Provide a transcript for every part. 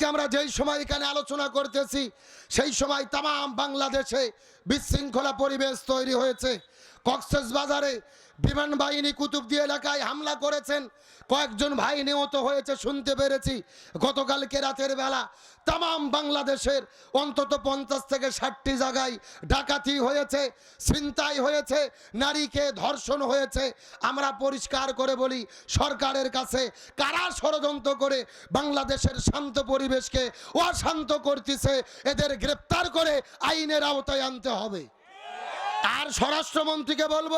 আজকে আমরা যেই সময় এখানে আলোচনা করতেছি, সেই সময় তাম বাংলাদেশে বিশৃঙ্খলা পরিবেশ তৈরি হয়েছে। কক্সেস বাজারে বিমান বাহিনী কুতুবদি এলাকায় হামলা করেছেন। কয়েকজন ভাই নিহত হয়েছে, শুনতে পেরেছি। গতকালকে রাতের বেলা তাম বাংলাদেশের অন্তত পঞ্চাশ থেকে ষাটটি জায়গায় ডাকাতি হয়েছে, ছিনতাই হয়েছে, নারীকে ধর্ষণ হয়েছে। আমরা পরিষ্কার করে বলি, সরকারের কাছে কারা ষড়যন্ত্র করে বাংলাদেশের শান্ত পরিবেশকে অশান্ত করতেছে, এদের গ্রেপ্তার করে আইনের আওতায় আনতে হবে। আর স্বরাষ্ট্রমন্ত্রীকে বলব,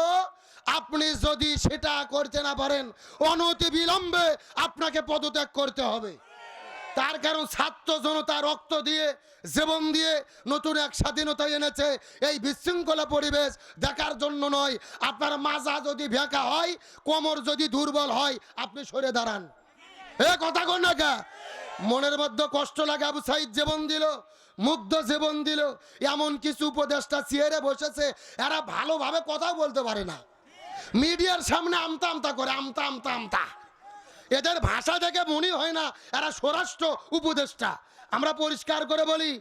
আপনি যদি সেটা করতে না পারেন, অনতি বিলম্বে আপনাকে পদত্যাগ করতে হবে। তার কারণ ছাত্র জনতা রক্ত দিয়ে, জীবন দিয়ে নতুন এক স্বাধীনতা এনেছে। এই বিশৃঙ্খলা পরিবেশ দেখার জন্য নয়। আপনার মাজা যদি ভেঁকা হয়, কোমর যদি দুর্বল হয়, আপনি সরে দাঁড়ান। এ কথা কন না মনের মধ্যে কষ্ট লাগে আবু সাইদ জীবন দিল। মুগ্ধ জীবন দিল। এমন কিছু উপদেষ্টা চেয়ারে বসেছে, এরা ভালোভাবে কথাও বলতে পারে না। মিডিয়ার সামনে আমতা আমতা করে, আমতা আমতা আমতা। এদের ভাষা দেখে মনে হয় না এরা স্বরাষ্ট্র উপদেষ্টা। আমরা পরিষ্কার করে বলি,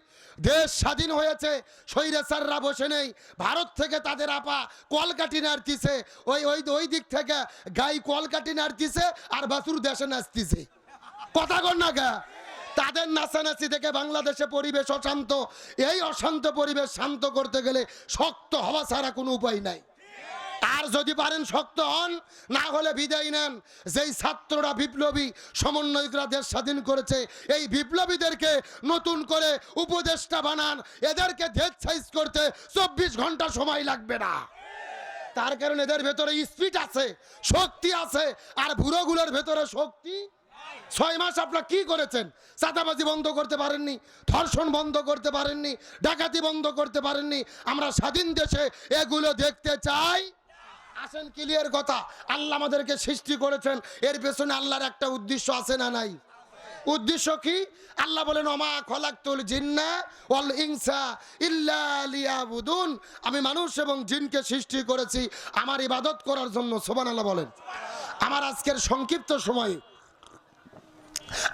দেশ স্বাধীন হয়েছে, স্বৈরাচাররা বসে নেই, ভারত থেকে তাদের আপা কলকাটি নাড়তিছে, ওই ওই ওই দিক থেকে গাই কলকাটি নাড়তিছে আর বাসুর দেশে নাচতিছে। কথা কর না গা। তাদের নাচানাচি থেকে বাংলাদেশে পরিবেশ অশান্ত। এই অশান্ত পরিবেশ শান্ত করতে গেলে শক্ত হওয়া ছাড়া কোনো উপায় নাই। আর যদি পারেন শক্ত হন, না হলে বিদায় নেন। যেই ছাত্ররা বিপ্লবী, সমন্বয়করা দেশ স্বাধীন করেছে, এই বিপ্লবীদেরকে নতুন করে উপদেষ্টা বানান। এদেরকে দেশ সাইজ করতে চব্বিশ ঘণ্টা সময় লাগবে না। তার কারণ এদের ভেতরে স্পিড আছে, শক্তি আছে, আর বুড়োগুলোর ভেতরে শক্তি ছয় মাস আপনারা কি করেছেন? চাঁদাবাজি বন্ধ করতে পারেননি, ধর্ষণ বন্ধ করতে পারেননি, ডাকাতি বন্ধ করতে পারেননি। আমরা স্বাধীন দেশে এগুলো দেখতে চাই। আসেন ক্লিয়ার কথা। আল্লাহ আমাদেরকে সৃষ্টি করেছেন। এর পেছনে আল্লাহর একটা উদ্দেশ্য আছে না নাই? উদ্দেশ্য কি? আল্লাহ বলেন অমা খলাক্তুল জিন্না ওয়াল ইনসা ইল্লা লিয়াবুদুন। আমি মানুষ এবং জিনকে সৃষ্টি করেছি, আমার ইবাদত করার জন্য সোবান আল্লাহ বলেন। আমার আজকের সংক্ষিপ্ত সময়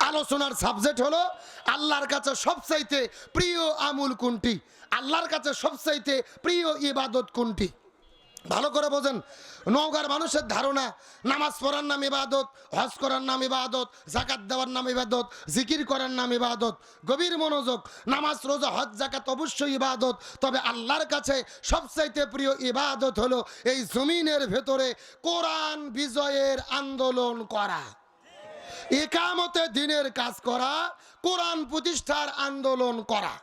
আলোচনার সাবজেক্ট হলো আল্লাহর কাছে সবচাইতে প্রিয় আমুল কোনটি? আল্লাহর কাছে সবচাইতে প্রিয় ইবাদত কোনটি? ভালো করে বোঝেন। নওগাঁর মানুষের ধারণা, নামাজ পড়ার নাম ইবাদত, হজ করার নাম ইবাদত, জাকাত দেওয়ার নাম ইবাদত, জিকির করার নাম ইবাদত, গভীর মনোযোগ, নামাজ, রোজা, হজ, জাকাত অবশ্যই ইবাদত। তবে আল্লাহর কাছে সবচাইতে প্রিয় ইবাদত হলো এই জমিনের ভেতরে কোরআন বিজয়ের আন্দোলন করা। একামতে দিনের কাজ করা, কোরআন প্রতিষ্ঠার আন্দোলন করা।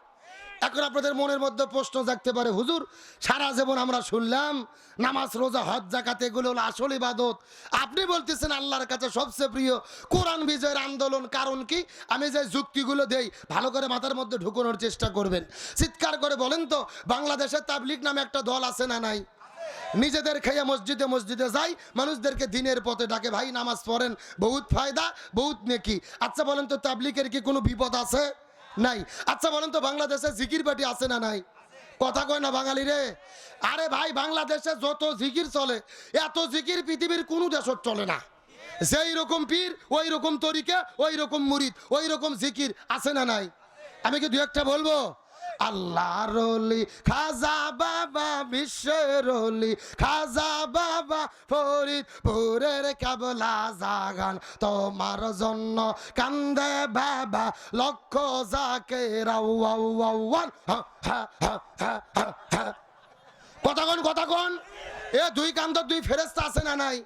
এখন আপনাদের মনের মধ্যে প্রশ্ন জাগতে পারে, হুজুর, সারা জীবন আমরা শুনলাম, নামাজ, রোজা, হজ জাকাত এগুলো হলো আসল ইবাদত। আপনি বলতেছেন আল্লাহর কাছে সবচেয়ে প্রিয় কোরআন বিজয়ের আন্দোলন কারণ কি? আমি যে যুক্তিগুলো দেই, ভালো করে মাথার মধ্যে ঢুকানোর চেষ্টা করবেন। চিৎকার করে বলেন তো বাংলাদেশের তাবলিক নামে একটা দল আছে না নাই? নিজেদের খেয়ে মসজিদে মসজিদে যাই, মানুষদেরকে দিনের পথে ডাকে, ভাই, নামাজ পড়েন, বহুত ফায়দা, বহুত নেকি। আচ্ছা বলেন তো তাবলিকের কি কোনো বিপদ আছে? নাই। আচ্ছা বলেন তো, বাংলাদেশে জিকির পাটি আছে না নাই? কথা কয় না বাঙালি রে? আরে ভাই, বাংলাদেশে যত জিকির চলে, এত জিকির পৃথিবীর কোনো দেশত চলে না। যেই রকম পীর, ওই রকম তরিকা, ওই রকম মুরিদ, ওই রকম জিকির আছে না নাই? আমি কি দু একটা বলব? আল্লাহ রলি খাজা বাবা বিশ্বের রলি খাজা বাবা ফরিদ পুরের কাবলা জাগান। তোমার জন্য কান্দে বাবা লক্ষ যাকে রাউয়ান কথাগণ কথাগণ এ, দুই কান্ত দুই ফেরেস্তা আছে না নাই?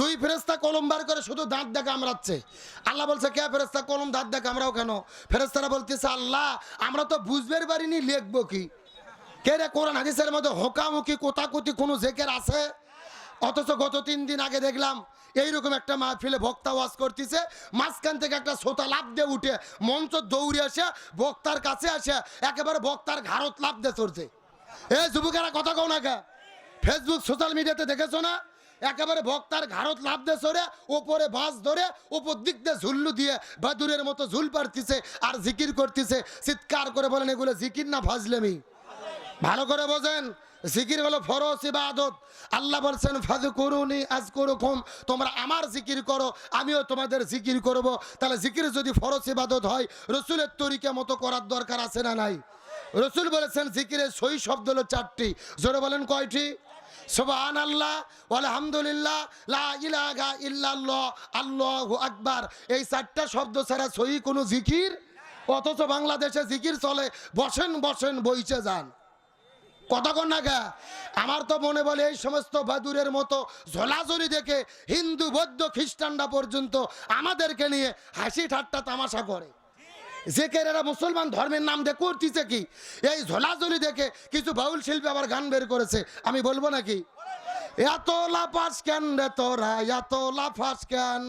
দুই ফেরেস্তা কলম বার করে শুধু দাঁত দেখে কামড়াচ্ছে আল্লাহ বলছে, কে ফেরেস্তা কলম, দাঁত দেখে কামড়াও কেন? ফেরেস্তারা বলতেছে, আল্লাহ, আমরা তো বুঝবের পারিনি লিখব কি? কে রে, কোরআন, হাদিসের মধ্যে হোকামুখি কোতাকুতি কোনো জেকের আছে? অথচ গত তিন দিন আগে দেখলাম, এইরকম একটা মাহফিলে বক্তা ওয়াজ করতেছে, মাঝখান থেকে একটা সোতা লাভ দিয়ে উঠে মঞ্চ দৌড়ে আসে বক্তার কাছে আসে, একেবারে বক্তার ঘাড়ত লাভ দিয়ে চড়ছে। এ যুবকেরা কথা কও না ফেসবুক সোশ্যাল মিডিয়াতে দেখেছ না? একেবারে বক্তার ঘাড়ত লাভ দিয়ে চড়ে ওপরে বাস ধরে, ওপর দিক দিয়ে ঝুল্লু দিয়ে বাদুরের মতো ঝুল পারতিছে আর জিকির করতেছে। চিৎকার করে বলেন, এগুলো জিকির না ফাজলেমি ভালো করে বোঝেন, জিকির হলো ফরজ ইবাদত। আল্লাহ বলছেন ফাজ করুনি আজ করুকুম তোমরা আমার জিকির করো, আমিও তোমাদের জিকির করব। তাহলে জিকির যদি ফরজ ইবাদত হয়, রসুলের তরিকা মতো করার দরকার আছে না নাই? রসুল বলেছেন জিকিরের সই শব্দ হলো চারটি। জোরে বলেন কয়টি? সুবহান আল্লাহ আলহামদুলিল্লাহ লা ইলাহা ইল্লাল্লাহ, আল্লাহু আকবার। এই চারটা শব্দ ছাড়া সহি কোনো জিকির? অথচ বাংলাদেশে জিকির চলে, বসেন বসেন, বইছে যান। কতক্ষণ না গা আমার তো মনে বলে, এই সমস্ত বাদুরের মতো ঝোলাঝুলি দেখে হিন্দু, বৌদ্ধ, খ্রিস্টানরা পর্যন্ত আমাদেরকে নিয়ে হাসি ঠাট্টা তামাশা করে। জেকের এরা মুসলমান ধর্মের নাম দিয়ে করতেছে কি? এই ঝোলাঝুলি দেখে কিছু বাউল শিল্পী আবার গান বের করেছে, আমি বলব নাকি? এত লাফাস কেন রে তোরা? এত লাফাস কেন?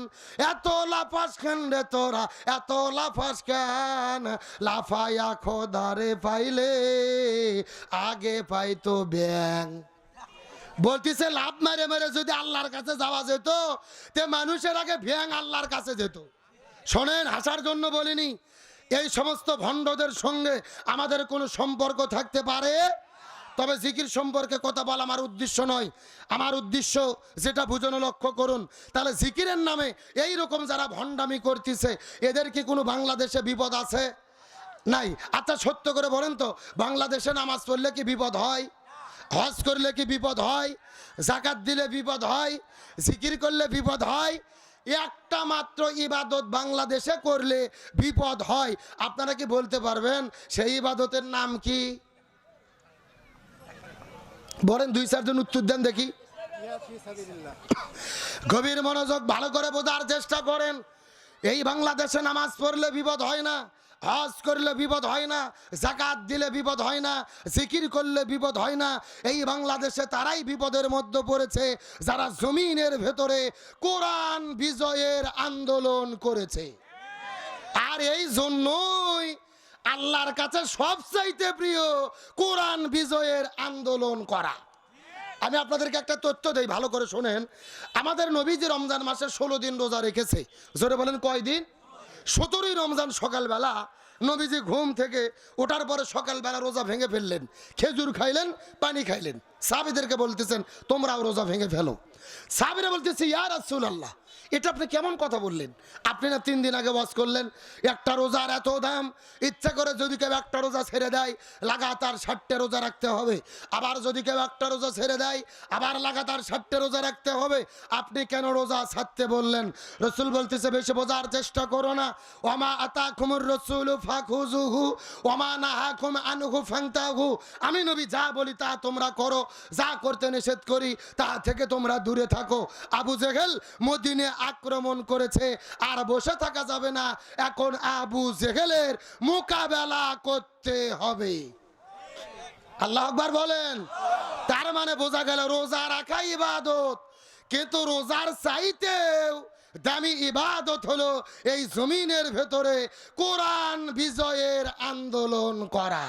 এত লাফাস কেন রে তোরা? এত লাফাস কেন? লাফায়া খোদারে পাইলে, আগে পাইতো ব্যাং। বলতেছে লাভ মেরে মেরে যদি আল্লাহর কাছে যাওয়া যেত, তে মানুষের আগে ভ্যাং আল্লাহর কাছে যেত। শোনেন, হাসার জন্য বলিনি এই সমস্ত ভণ্ডদের সঙ্গে আমাদের কোনো সম্পর্ক থাকতে পারে? তবে জিকির সম্পর্কে কথা বলা আমার উদ্দেশ্য নয়। আমার উদ্দেশ্য যেটা বুঝানো লক্ষ্য করুন, তাহলে জিকিরের নামে এই রকম যারা ভণ্ডামি করতেছে, এদের কি কোনো বাংলাদেশে বিপদ আছে? নাই। আচ্ছা সত্য করে বলেন তো, বাংলাদেশে নামাজ পড়লে কি বিপদ হয়? হজ করলে কি বিপদ হয়? জাকাত দিলে বিপদ হয়? জিকির করলে বিপদ হয়? একটা মাত্র ইবাদত বাংলাদেশে করলে বিপদ হয়। আপনারা কি বলতে পারবেন, সেই ইবাদতের নাম কি? বলেন দুই চারজন উত্তর দেন দেখি। গভীর মনোযোগ ভালো করে বোঝার চেষ্টা করেন। এই বাংলাদেশে নামাজ পড়লে বিপদ হয় না। হজ করলে বিপদ হয় না জাকাত দিলে বিপদ হয় না, জিকির করলে বিপদ হয় না, এই বাংলাদেশে তারাই বিপদের মধ্যে পড়েছে, যারা জমিনের ভেতরে কোরআন বিজয়ের আন্দোলন করেছে। আর এই জন্যই আল্লাহর কাছে সবচাইতে প্রিয় কোরআন বিজয়ের আন্দোলন করা। আমি আপনাদেরকে একটা তথ্য দেই, ভালো করে শোনেন। আমাদের নবীজি রমজান মাসে ষোলো দিন রোজা রেখেছে। জোরে বলেন, কয়দিন? সতেরোই রমজান সকালবেলা নবীজি ঘুম থেকে ওঠার পরে সকালবেলা রোজা ভেঙে ফেললেন। খেজুর খাইলেন, পানি খাইলেন। সাবিদেরকে বলতেছেন, তোমরাও রোজা ভেঙে ফেলো। সাবিরা বলতেছে, ইয়া রাসূল আল্লাহ এটা আপনি কেমন কথা বললেন? আপনি না তিন দিন আগে ওয়াজ করলেন, একটা রোজার এত দাম, ইচ্ছা করে যদি কেউ একটা রোজা ছেড়ে দেয়, লাগাতার ষাটটা রোজা রাখতে হবে। আবার যদি কেউ একটা রোজা ছেড়ে দেয়, আবার লাগাতার ষাটটা রোজা রাখতে হবে। আপনি কেন রোজা ছাড়তে বললেন? রসুল বলতেছে, বেশি বোঝার চেষ্টা করো না। ওমা আতা খুমুর রসুল ফাখুজুহু ওমা নাহা খুম আনহু ফাংতাহু। আমি নবী যা বলি তা তোমরা করো। যা করতে নিষেধ করি, তা থেকে তোমরা দূরে থাকো। আবু জেহেল মদিনে আক্রমণ করেছে, আর বসে থাকা যাবে না। এখন আবু জেহেলের মোকাবেলা করতে হবে। আল্লাহ আকবার বলেন। তার মানে বোঝা গেল রোজা রাখা ইবাদত। কিন্তু রোজার চাইতেও দামি ইবাদত হলো এই জমিনের ভেতরে কোরআন বিজয়ের আন্দোলন করা।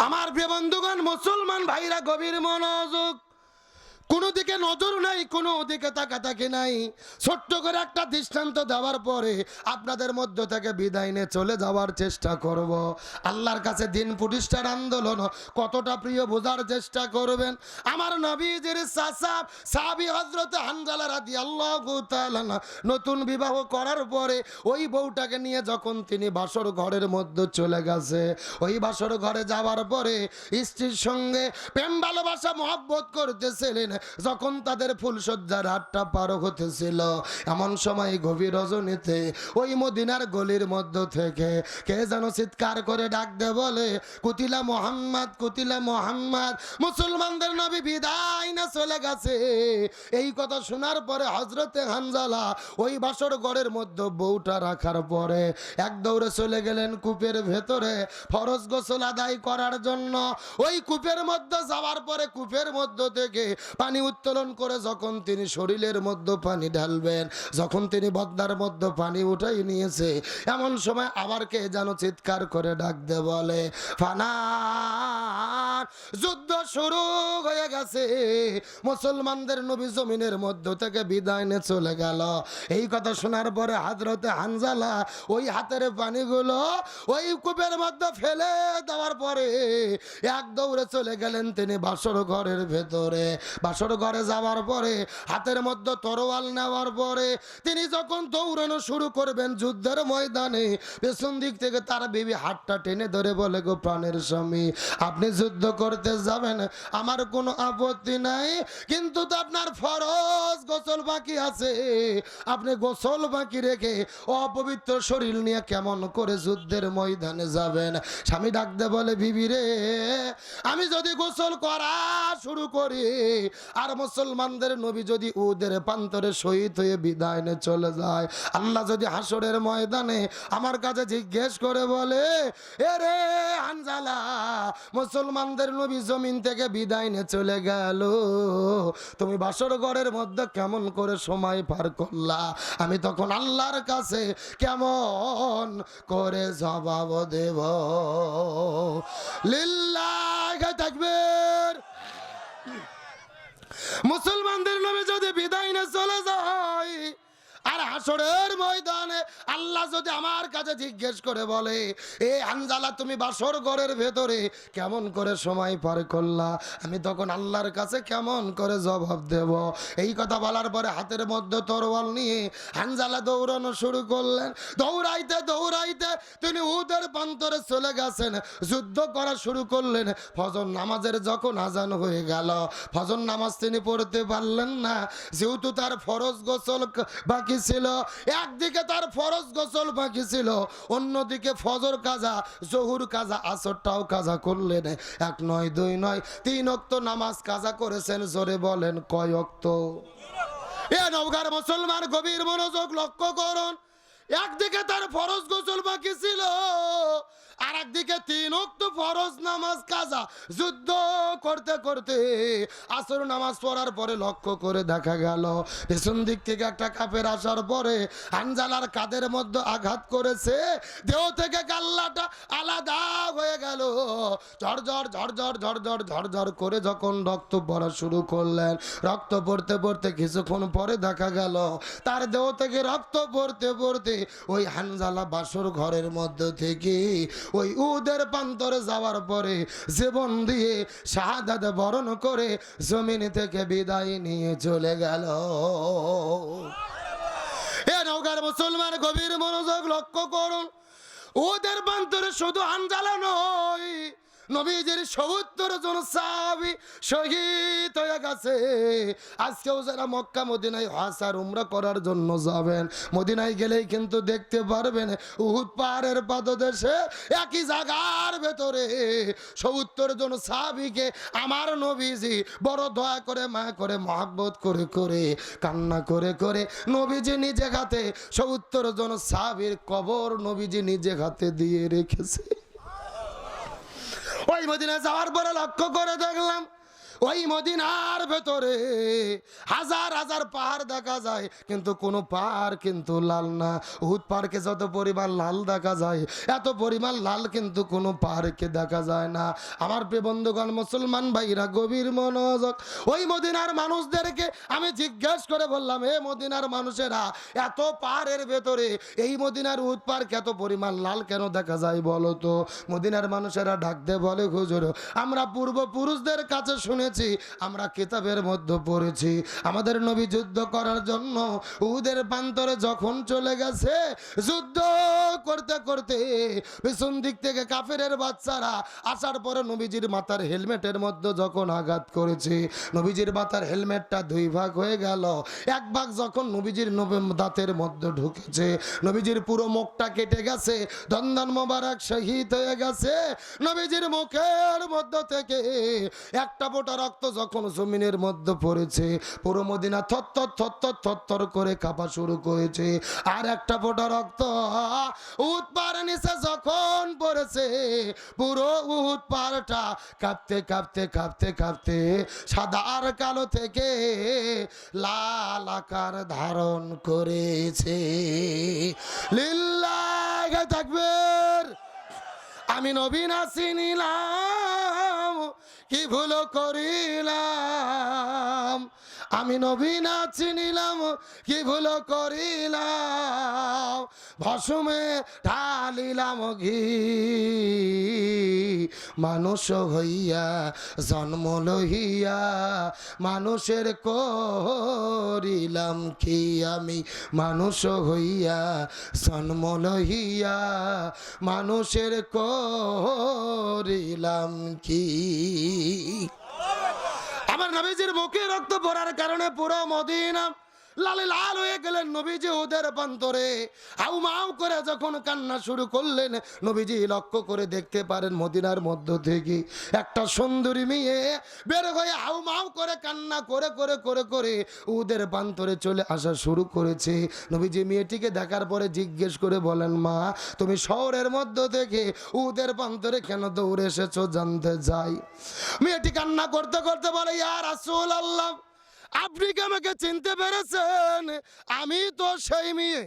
আমার বন্ধুগণ মুসলমান ভাইরা গভীর মনোযোগ কোনো দিকে নজর নাই, কোনো দিকে তাকাতাকি নাই। ছোট্ট করে একটা দৃষ্টান্ত দেওয়ার পরে আপনাদের মধ্য থেকে বিদায় নিয়ে চলে যাওয়ার চেষ্টা করব। আল্লাহর কাছে দিন প্রতিষ্ঠার আন্দোলন কতটা প্রিয় বোঝার চেষ্টা করবেন। আমার নবীজির সাসাব সাবি হজরত হানজালা রাদি আল্লাহ নতুন বিবাহ করার পরে ওই বউটাকে নিয়ে যখন তিনি বাসর ঘরের মধ্যে চলে গেছে, ওই বাসর ঘরে যাওয়ার পরে স্ত্রীর সঙ্গে প্রেম ভালোবাসা, মহব্বত করতেছিলেন। যখন তাদের ফুলসজ্জার হাটটা পার হতেছিল, এমন সময় গভীর রজনীতে ওই মদিনার গলির মধ্য থেকে কে যেন চিৎকার করে ডাক দে বলে, কুতিলা মোহাম্মদ কুতিলা মোহাম্মদ, মুসলমানদের নবী বিদায় না চলে গেছে। এই কথা শোনার পরে হজরতে হানজালা ওই বাসর ঘরের মধ্যে বউটা রাখার পরে এক দৌড়ে চলে গেলেন কূপের ভেতরে ফরজ গোসল আদায় করার জন্য। ওই কূপের মধ্যে যাওয়ার পরে কূপের মধ্য থেকে পানি উত্তোলন করে যখন তিনি শরীরের মধ্যে পানি ঢালবেন, যখন তিনি বদ্দার মধ্যে পানি উঠাই নিয়েছে, এমন সময় আবার কে যেন চিৎকার করে ডাক দে বলে, ফানা, যুদ্ধ শুরু হয়ে গেছে। মুসলমানদের নবী জমিনের মধ্য থেকে বিদায় নিয়ে চলে গেল। এই কথা শোনার পরে হাজরতে হানজালা ওই হাতের পানিগুলো ওই কূপের মধ্যে ফেলে দেওয়ার পরে এক দৌড়ে চলে গেলেন তিনি বাসর ঘরের ভেতরে। বাসর ঘরে যাওয়ার পরে, হাতের মধ্যে তরোয়াল নেওয়ার পরে, তিনি যখন দৌড়ানো শুরু করবেন যুদ্ধের ময়দানে, পেছন দিক থেকে তার বিবি হাতটা টেনে ধরে বলে, গো প্রাণের স্বামী, আপনি যুদ্ধ করতে যাবেন, আমার কোনো আপত্তি নাই, কিন্তু তো আপনার ফরজ গোসল বাকি আছে। আপনি গোসল বাকি রেখে অপবিত্র শরীর নিয়ে কেমন করে যুদ্ধের ময়দানে যাবেন? স্বামী ডাকতে বলে, বিবি রে, আমি যদি গোসল করা শুরু করি আর মুসলমানদের নবী যদি উদের প্রান্তরে শহীদ হয়ে বিদায় নিয়ে চলে যায়, আল্লাহ যদি হাসরের ময়দানে আমার কাছে জিজ্ঞেস করে বলে, এ রে হানজালা, মুসলমানদের নবী জমিন থেকে বিদায় নিয়ে চলে গেল, তুমি বাসর ঘরের মধ্যে কেমন করে সময় পার করলা? আমি তখন আল্লাহর কাছে কেমন করে জবাব দেব। লিল্লাহ থাকবের মুসলমানদের নামে যদি বিদায় না চলে যায়, আর হাসরের ময়দানে আল্লাহ যদি আমার কাছে জিজ্ঞেস করে বলে, এ আনজালা তুমি বাসর ঘরের ভেতরে কেমন করে সময় পার করলা? আমি তখন আল্লাহর কাছে কেমন করে জবাব দেব? এই কথা বলার পরে হাতের মধ্যে তরোয়াল নিয়ে হানজালা দৌড়ানো শুরু করলেন। দৌড়াইতে দৌড়াইতে তিনি উদের প্রান্তরে চলে গেছেন, যুদ্ধ করা শুরু করলেন। ফজর নামাজের যখন আজান হয়ে গেল, ফজর নামাজ তিনি পড়তে পারলেন না, যেহেতু তার ফরজ গোসল বাকি ছিল, একদিকে তার ফরজ গোসল বাকি ছিল, অন্যদিকে ফজর কাজা, জহুর কাজা, আসরটাও কাজা করলেন। এক নয়, দুই নয়, তিন অক্ত নামাজ কাজা করেছেন, জোরে বলেন, কয় অক্ত এ নবগার মুসলমান গভীর মনোযোগ লক্ষ্য করুন। একদিকে তার ফরজ গোসল বাকি ছিল আর তিন অক্ত ফরজ নামাজ, কাজা যুদ্ধ করতে করতে আসর নামাজ পড়ার পরে লক্ষ্য করে দেখা গেল, পেছন দিক থেকে একটা কাপের আসার পরে আঞ্জালার কাদের মধ্যে আঘাত করেছে, দেহ থেকে গাল্লাটা আলাদা হয়ে গেল। ঝরঝর ঝরঝর ঝরঝর ঝরঝর করে যখন রক্ত পড়া শুরু করলেন, রক্ত পড়তে পড়তে কিছুক্ষণ পরে দেখা গেল, তার দেহ থেকে রক্ত পড়তে পড়তে ওই হানজালা বাসর ঘরের মধ্যে থেকে ওই উদের প্রান্তরে যাওয়ার পরে জীবন দিয়ে শাহাদাত বরণ করে জমিন থেকে বিদায় নিয়ে চলে গেল। এ নৌকার মুসলমান গভীর মনোযোগ লক্ষ্য করুন। ওদের প্রান্তরে শুধু আঞ্জালা নয় নবীজির সত্তর জন সাহাবি শহীদ হয়ে গেছে। আজকেও যারা মক্কা, মদিনায় হাসার উমরা করার জন্য যাবেন, মদিনায় গেলেই কিন্তু দেখতে পারবেন উহুদ পাহাড়ের পাদদেশে একই জায়গার ভেতরে সত্তর জন সাহাবিকে আমার নবীজি বড় দয়া করে, মায়া করে, মহাব্বত করে করে, কান্না করে করে নবীজি নিজে হাতে সত্তর জন সাহাবির কবর নবীজি নিজে হাতে দিয়ে রেখেছে। ওই মদিনা যাওয়ার পরে লক্ষ্য করে দেখলাম ওই মদিনার ভেতরে হাজার হাজার পাহাড় দেখা যায়, কিন্তু কোনো পাহাড় কিন্তু লাল না। উহুদ পাহাড়কে যত পরিমাণ লাল দেখা যায়, এত পরিমাণ লাল কিন্তু কোনো পাহাড়কে দেখা যায় না। আমার প্রিয় বন্ধুগণ, মুসলমান ভাইরা, গভীর মনোযোগ। ওই মদিনার মানুষদেরকে আমি জিজ্ঞেস করে বললাম, এ মদিনার মানুষেরা, এত পাহাড়ের ভেতরে, এই মদিনার উহুদ পাহাড়কে এত পরিমাণ লাল কেন দেখা যায় বলো তো? মদিনার মানুষেরা ডাকতে বলে, হুজুর, আমরা পূর্বপুরুষদের কাছে শুনেছি আমরা কিতাবের মধ্যে পড়েছি। আমাদের নবী যুদ্ধ করার জন্য উদের প্রান্তরে যখন চলে গেছে, যুদ্ধ করতে করতে পেছন দিক থেকে কাফেরের বাচ্চারা আসার পরে নবীজির মাথার হেলমেটের মধ্যে যখন আঘাত করেছে, নবীজির মাথার হেলমেটটা দুই ভাগ হয়ে গেল। এক ভাগ যখন নবীজির দাঁতের মধ্যে ঢুকেছে, নবীজির পুরো মুখটা কেটে গেছে দন্দন মোবারক শহীদ হয়ে গেছে। নবীজির মুখের মধ্য থেকে একটা ফোঁটা রক্ত যখন জমিনের মধ্যে পড়েছে, পুরো মদিনা থত্তর থত্তর থত্তর করে কাঁপা শুরু করেছে। আর একটা ফোঁটা রক্ত উৎ পার নিচে যখন পড়েছে, পুরো পাহাড়টা কাঁপতে কাঁপতে কাঁপতে কাঁপতে সাদা আর কালো থেকে লাল আকার ধারণ করেছে। লিল্লাহ থাকবে আমি নবীন আসি নিলাম কি ভুল করিলাম। আমি নবী না চিনিলাম, কি ভুল করিলাম? ভসুমে ঢালিলাম ঘি। মানুষ হইয়া, জন্ম লহিয়া মানুষের করিলাম কি? আমি মানুষ হইয়া, জন্ম লহিয়া মানুষের করিলাম কি? আমার নবীজির মুখে রক্ত পড়ার কারণে পুরো মদিনা লালে লাল হয়ে গেলেন নবীজি ওদের প্রান্তরে হাউ মাউ করে যখন কান্না শুরু করলেন, নবীজি লক্ষ্য করে দেখতে পারেন মদিনার মধ্য থেকে একটা সুন্দরী মেয়ে বের হয়ে হাউ মাউ করে কান্না করে করে করে করে ওদের প্রান্তরে চলে আসা শুরু করেছে। নবীজি মেয়েটিকে দেখার পরে জিজ্ঞেস করে বলেন, মা, তুমি শহরের মধ্য থেকে ওদের প্রান্তরে কেন দৌড়ে এসেছ জানতে যাই মেয়েটি কান্না করতে করতে বলে ইয়ার আসল আল্লাহ আপনি কি আমাকে চিনতে পেরেছেন। আমি তো সেই মেয়ে।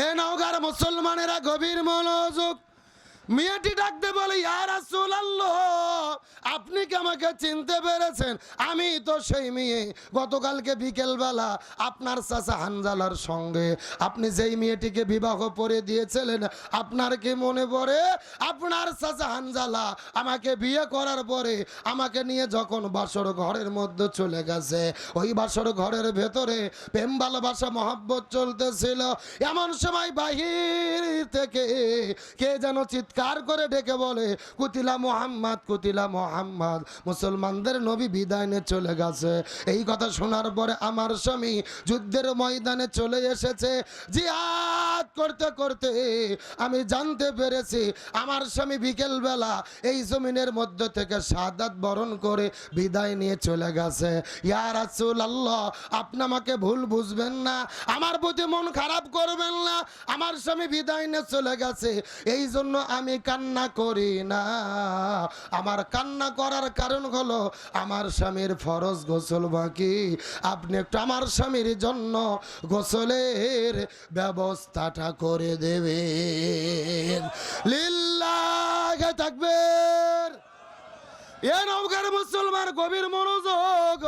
এ নওগার মুসলমানেরা গভীর মনোযোগ মেয়েটি ডাকতে বলে আপনি কি আমাকে চিনতে পেরেছেন? আমি তো সেই মেয়ে। গতকালকে বিকেলবেলা আপনার চাচা হানজালার সঙ্গে আপনি যেই মেয়েটিকে বিবাহ করে দিয়েছিলেন, আপনার কি মনে পড়ে? আপনার চাচা হানজালা আমাকে বিয়ে করার পরে আমাকে নিয়ে যখন বাসর ঘরের মধ্যে চলে গেছে, ওই বাসর ঘরের ভেতরে প্রেম, ভালোবাসা, মহাব্বত চলতেছিল। এমন সময় বাহির থেকে কে যেন চিৎকার করে ডেকে বলে, কুতিলা মোহাম্মদ কুতিলা মোহাম্মদ, মুসলমানদের নবী বিদায় নিয়ে চলে গেছে। এই কথা শোনার পরে আমার স্বামী যুদ্ধের ময়দানে চলে এসেছে। জিহাদ করতে করতে আমি জানতে পেরেছি, আমার স্বামী বিকেলবেলা এই জমিনের মধ্য থেকে সাদাত বরণ করে বিদায় নিয়ে চলে গেছে। ইয়া রাসূল আল্লাহ আপনি আমাকে ভুল বুঝবেন না, আমার প্রতি মন খারাপ করবেন না, আমার স্বামী বিদায় নিয়ে চলে গেছে। এই জন্য আমি কান্না করি না। আমার কান্না করার কারণ হলো আমার স্বামীর ফরজ গোসল বাকি। আপনি একটু আমার স্বামীর জন্য গোসলের ব্যবস্থাটা করে দেবেন। লিল্লাহে থাকবেন এ নৌকার মুসলমান গভীর মনোযোগ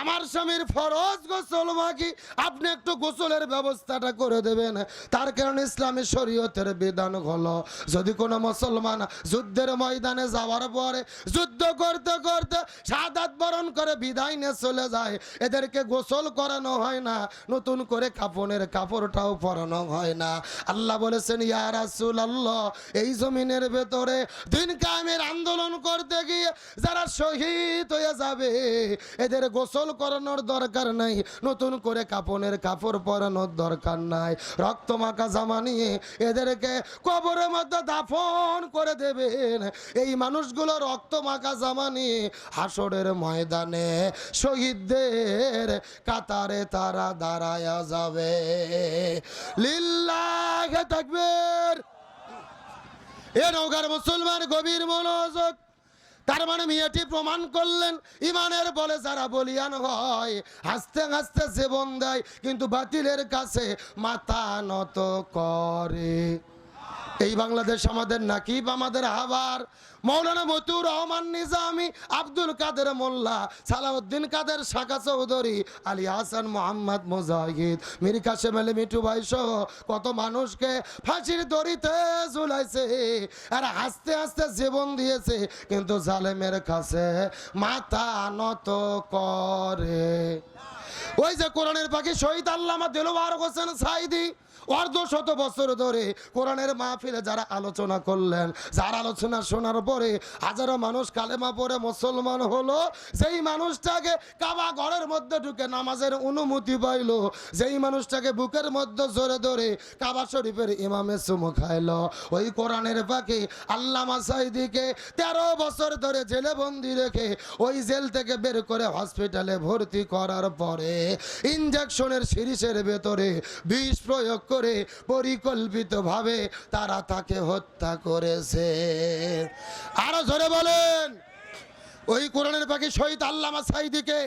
আমার স্বামীর ফরজ গোসল বাকি আপনি একটু গোসলের ব্যবস্থাটা করে দেবেন। তার কারণে ইসলামী শরীয়তের বিধান হলো, যদি কোনো মুসলমান যুদ্ধের ময়দানে যাওয়ার পরে যুদ্ধ করতে করতে সাদাত বরণ করে বিদায় নিয়ে চলে যায়, এদেরকে গোসল করানো হয় না, নতুন করে কাপনের কাপড়টাও পরানো হয় না। আল্লাহ বলেছেন, ইয়া রাসূল আল্লাহ এই জমিনের ভেতরে দিন কায়েমের আন্দোলন করতে গিয়ে যারা শহীদ হয়ে যাবে, এদের গোসল করানোর দরকার নাই। নতুন করে কাপনের কাপড় পরানোর দরকার নাই। রক্ত মাখা জামা নিয়ে এদেরকে কবরের মধ্যে দাফন করে দেবেন। এই মানুষগুলো রক্ত মাখা জামা নিয়ে হাসরের ময়দানে শহীদদের কাতারে তারা দাঁড়ায়া যাবে। লিল্লাহে তাকবীর। এ নৌকার মুসলমান গভীর মনোযোগ তার মানে মেয়েটি প্রমাণ করলেন, ইমানের বলে যারা বলিয়ান হয়, হাসতে হাসতে জীবন দেয়, কিন্তু বাতিলের কাছে মাথা নত করে। এই বাংলাদেশ আমাদের নাকিব, আমাদের হাবার মৌলানা মতুর রহমান নিজামি, আব্দুল কাদের মোল্লা, সালাউদ্দিন কাদের শাখা চৌধুরী, আলী হাসান মোহাম্মদ মুজাহিদ, মীর কাসেম আলী মিঠু ভাই সহ কত মানুষকে ফাঁসির দড়িতে ঝুলাইছে। আর হাসতে হাসতে জীবন দিয়েছে, কিন্তু জালেমের কাছে মাথা নত করে। ওই যে কোরআনের পাখি শহীদ আল্লামা দিলওয়ার হোসেন সাইদি অর্ধ শত বছর ধরে কোরআনের মাহফিলে যারা আলোচনা করলেন, যার আলোচনা শোনার পরে হাজারো মানুষ কালেমা পরে মুসলমান হলো সেই মানুষটাকে কাবা ঘরের মধ্যে ঢুকে নামাজের অনুমতি পাইল, যেই মানুষটাকে বুকের মধ্যে জোরে ধরে কাবা শরীফের ইমামে চুমু খাইলো। ওই কোরআনের পাখি আল্লামা সাইদিকে তেরো বছর ধরে জেলে বন্দি রেখে ওই জেল থেকে বের করে হসপিটালে ভর্তি করার পরে ইঞ্জেকশনের সিরিজের ভেতরে বিষ প্রয়োগ করে পরিকল্পিতভাবে তারা তাকে হত্যা করেছে। আরও ধরে বলেন। ওই কোরআনের পাখি শহীদ আল্লামা সাইদিকে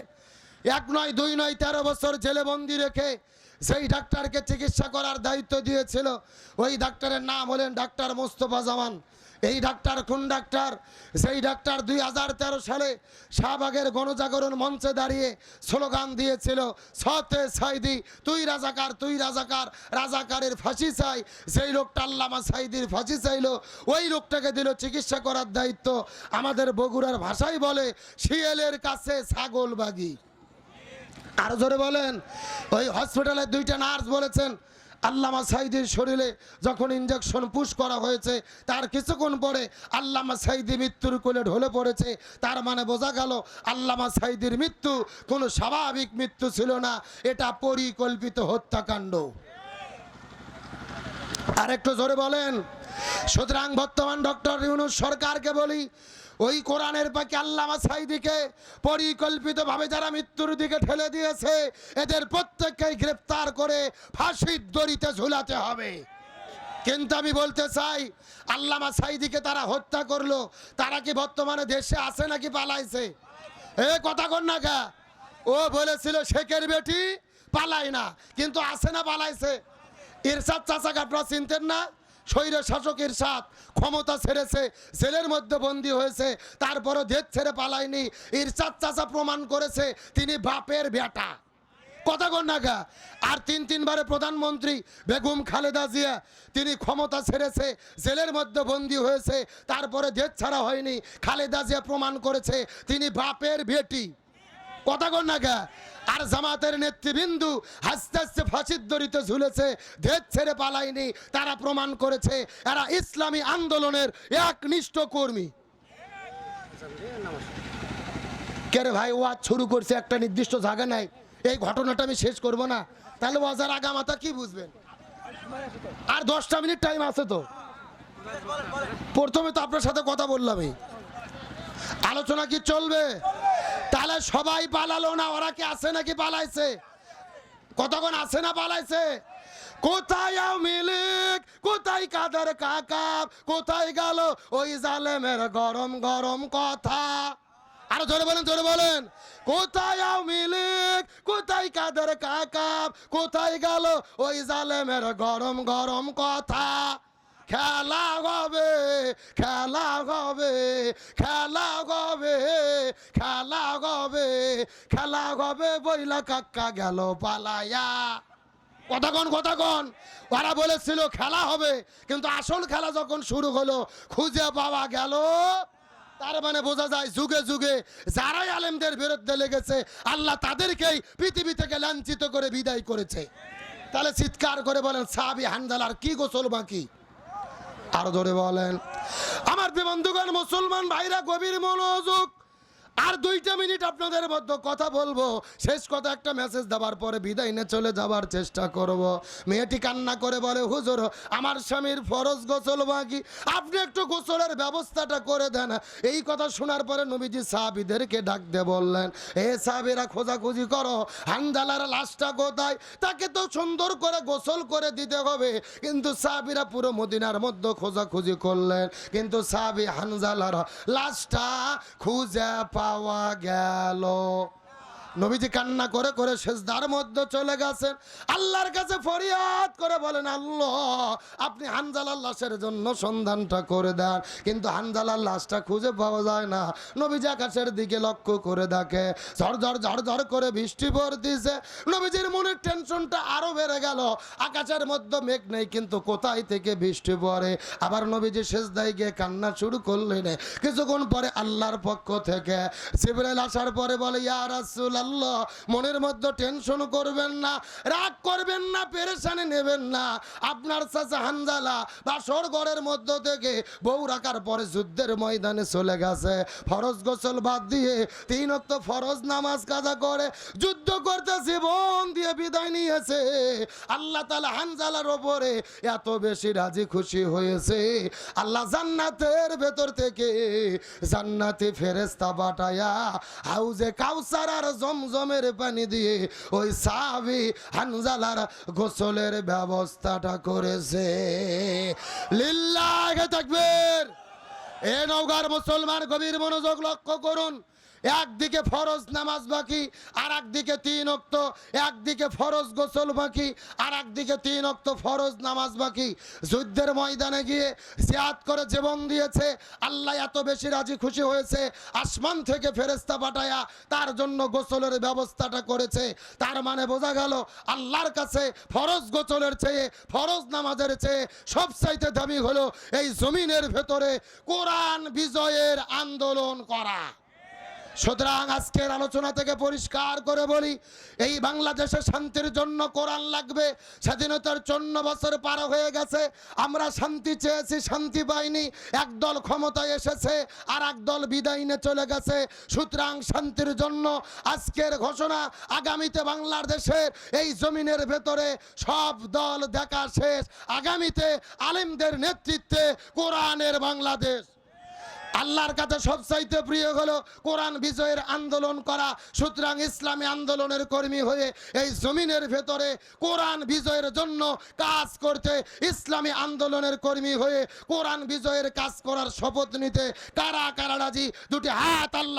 এক নয়, দুই নয়, তেরো বছর জেলে বন্দি রেখে সেই ডাক্তারকে চিকিৎসা করার দায়িত্ব দিয়েছিল। ওই ডাক্তারের নাম হলেন ডাক্তার মোস্তফা জামান। এই ডাক্তার কোন ডাক্তার? সেই ডাক্তার দুই হাজার তেরো সালে শাহবাগের গণজাগরণ মঞ্চে দাঁড়িয়ে স্লোগান দিয়েছিল, সতে সাইদি, তুই রাজাকার তুই রাজাকার, রাজাকারের ফাঁসি চাই সেই লোকটা আল্লামা সাইদির ফাঁসি চাইলো, ওই লোকটাকে দিল চিকিৎসা করার দায়িত্ব। আমাদের বগুড়ার ভাষায় বলে, শিয়ালের কাছে ছাগল বাগি। আরও জোরে বলেন, ওই হসপিটালের দুইটা নার্স বলেছেন আল্লামা সাইদির শরীরে যখন ইঞ্জেকশন পুশ করা হয়েছে, তার কিছুক্ষণ পরে আল্লামা সাইদি মৃত্যুর কোলে ঢলে পড়েছে। তার মানে বোঝা গেল, আল্লামা সাইদির মৃত্যু কোনো স্বাভাবিক মৃত্যু ছিল না, এটা পরিকল্পিত হত্যাকাণ্ড। আর একটু জোরে বলেন, সুতরাং বর্তমান ডক্টর ইউনুস সরকারকে বলি ওই কোরআনের পাখি আল্লামা সাইদিকে পরিকল্পিতভাবে যারা মৃত্যুর দিকে ঠেলে দিয়েছে, এদের প্রত্যেককেই গ্রেপ্তার করে ফাঁসির দড়িতে ঝুলাতে হবে। কিন্তু আমি বলতে চাই, আল্লামা সাইদিকে তারা হত্যা করল, তারা কি বর্তমানে দেশে আছে নাকি পালাইছে? এ কথা কর না গা ও বলেছিল, শেখের বেটি পালায় না, কিন্তু আছে না পালাইছে। ইরশাদ চাচাকে আপনারা চিনতেন না? স্বৈর শাসক ইরশাদ ক্ষমতা ছেড়েছে, জেলের মধ্যে বন্দী হয়েছে, তারপরও দেশ ছেড়ে পালায়নি। ইরশাদ চাচা প্রমাণ করেছে, তিনি বাপের বেটা। কথা কর না গা। আর তিন তিনবারে প্রধানমন্ত্রী বেগম খালেদা জিয়া, তিনি ক্ষমতা ছেড়েছে, জেলের মধ্যে বন্দী হয়েছে, তারপরে দেশ ছাড়া হয়নি। খালেদা জিয়া প্রমাণ করেছে, তিনি বাপের বেটি। কথা কর না গা। আর জামাতের নেতৃবৃন্দু হাসতে হাসতে ফাঁসির দড়িতে ঝুলেছে, দেশ ছেড়ে পালায়নি, তারা প্রমাণ করেছে, এরা ইসলামী আন্দোলনের একনিষ্ঠ কর্মী। কেরে ভাই ও আজ শুরু করছে, একটা নির্দিষ্ট জায়গা নাই। এই ঘটনাটা আমি শেষ করব না। তাহলে ওয়াজার আগামাতা কি বুঝবেন? আর দশটা মিনিট টাইম আছে তো। প্রথমে তো আপনার সাথে কথা বললামই। আলোচনা কি চলবে? তাহলে সবাই পালালো না? ওরা কি আছে নাকি পালাইছে? কতক্ষণ আছে না পালাইছে? কোথায় কোথায় কাদের কোথায় গেল ওই গরম গরম কথা? বলেন বলেন। কোথায় কোথায় কাদের কোথায় গেল ওই জালেমের গরম গরম কথা? খেলা হবে খেলা হবে খেলা হবে খেলা হবে খেলা হবে বইলা কাকা গেল পালায়া। কতক্ষণ কতক্ষণ ওরা বলেছিল খেলা হবে, কিন্তু আসল খেলা যখন শুরু হলো, খুঁজে পাওয়া গেল। তার মানে বোঝা যায় যুগে যুগে যারাই আলেমদের বিরুদ্ধে লেগেছে, আল্লাহ তাদেরকেই পৃথিবী থেকে লাঞ্ছিত করে বিদায় করেছে। তাহলে চিৎকার করে বলেন সাবি হানজালার কি গোসল বাকি? আরও ধরে বলেন। আমার বন্ধুগণ মুসলমান ভাইরা গভীর মনোযোগ আর দুইটা মিনিট আপনাদের মধ্যে কথা বলব। শেষ কথা একটা মেসেজ দেওয়ার পরে বিদায় নিয়ে চলে যাবার চেষ্টা করব। মেয়েটি কান্না করে বলে, হুজুর, আমার স্বামীর ফরজ গোসল বাকি। আপনি একটু গোসলের ব্যবস্থাটা করে দেন। এই কথা শোনার পরে নবীজি সাহাবিদেরকে ডাক দিয়ে বললেন, এ সাহাবিরা খোঁজাখুঁজি করো হানজালার লাশটা কোথায়? তাকে তো সুন্দর করে গোসল করে দিতে হবে। কিন্তু সাহাবিরা পুরো মদিনার মধ্যে খোঁজাখুঁজি করলেন। কিন্তু সাহাবি হানজালার লাশটা খুঁজে পাওয়া গেল। নবীজি কান্না করে করে শেষদার মধ্যে চলে গেছেন। আল্লাহর কাছে ফরিয়াদ করে বলেন, আল্লাহ, আপনি হানজালার লাশের জন্য সন্ধানটা করে দেন। কিন্তু হানজালার লাশটা খুঁজে পাওয়া যায় না। নবীজি আকাশের দিকে লক্ষ্য করে দেখে, ঝরঝর ঝরঝর করে বৃষ্টি পড়তেছে। নবীজির মনের টেনশনটা আরও বেড়ে গেল। আকাশের মধ্যে মেঘ নেই, কিন্তু কোথায় থেকে বৃষ্টি পড়ে? আবার নবীজি শেষদায় গিয়ে কান্না শুরু করলেন। কিছুক্ষণ পরে আল্লাহর পক্ষ থেকে সিবরাইল আসার পরে বলে, ইয়া রাসূল আল্লাহ মনের মধ্যে টেনশন করবেন না, রাগ করবেন না, পেরেশানি নেবেন না। আপনার চাচা হানজালা বাসর ঘরের মধ্য থেকে বউ রাখার পরে যুদ্ধের ময়দানে চলে গেছে। ফরজ গোসল বাদ দিয়ে তিন অক্ত ফরজ নামাজ কাজা করে যুদ্ধ করতে জীবন দিয়ে বিদায় নিয়েছে। আল্লাহ তালা হানজালার ওপরে এত বেশি রাজি খুশি হয়েছে। আল্লাহ জান্নাতের ভেতর থেকে জান্নাতি ফেরেস্তা পাঠায়া হাউজে কাউসার আর জমজমের পানি দিয়ে ওই সাহাবি হানজালার গোসলের ব্যবস্থাটা করেছে। লিল্লাহ থাকবেন এ নৌকার মুসলমান গভীর মনোযোগ লক্ষ্য করুন। একদিকে ফরজ নামাজ বাকি আর একদিকে তিন অক্ত একদিকে ফরজ গোসল বাকি আর একদিকে তিন অক্ত ফরজ নামাজ বাকি। যুদ্ধের ময়দানে গিয়ে জিয়াদ করে জীবন দিয়েছে, আল্লাহ এত বেশি রাজি খুশি হয়েছে, আসমান থেকে ফেরেস্তা পাঠায়া তার জন্য গোসলের ব্যবস্থাটা করেছে। তার মানে বোঝা গেল আল্লাহর কাছে ফরজ গোসলের চেয়ে, ফরজ নামাজের চেয়ে সবচাইতে দামি হলো এই জমিনের ভেতরে কোরআন বিজয়ের আন্দোলন করা। সুতরাং আজকের আলোচনা থেকে পরিষ্কার করে বলি, এই বাংলাদেশে শান্তির জন্য কোরআন লাগবে, স্বাধীনতার চন্ন বছর পার হয়ে গেছে, আমরা শান্তি চেয়েছি, শান্তি পাইনি, একদল ক্ষমতায় এসেছে, আর একদল বিদায় নিয়ে চলে গেছে। সুতরাং শান্তির জন্য আজকের ঘোষণা, আগামীতে বাংলাদেশের এই জমিনের ভেতরে সব দল দেখা শেষ। আগামীতে আলেমদের নেতৃত্বে কোরআনের বাংলাদেশ। আল্লাহর কাছে সবচাইতে প্রিয় হলো কোরআন বিজয়ের আন্দোলন করা। সুতরাং ইসলামী আন্দোলনের কর্মী হয়ে এই জমিনের ভেতরে কোরআন বিজয়ের জন্য কাজ করতে ইসলামী আন্দোলনের কর্মী হয়ে কোরআন বিজয়ের কাজ করার শপথ নিতে কারা কারা রাজি? দুটি হাত আল্লাহ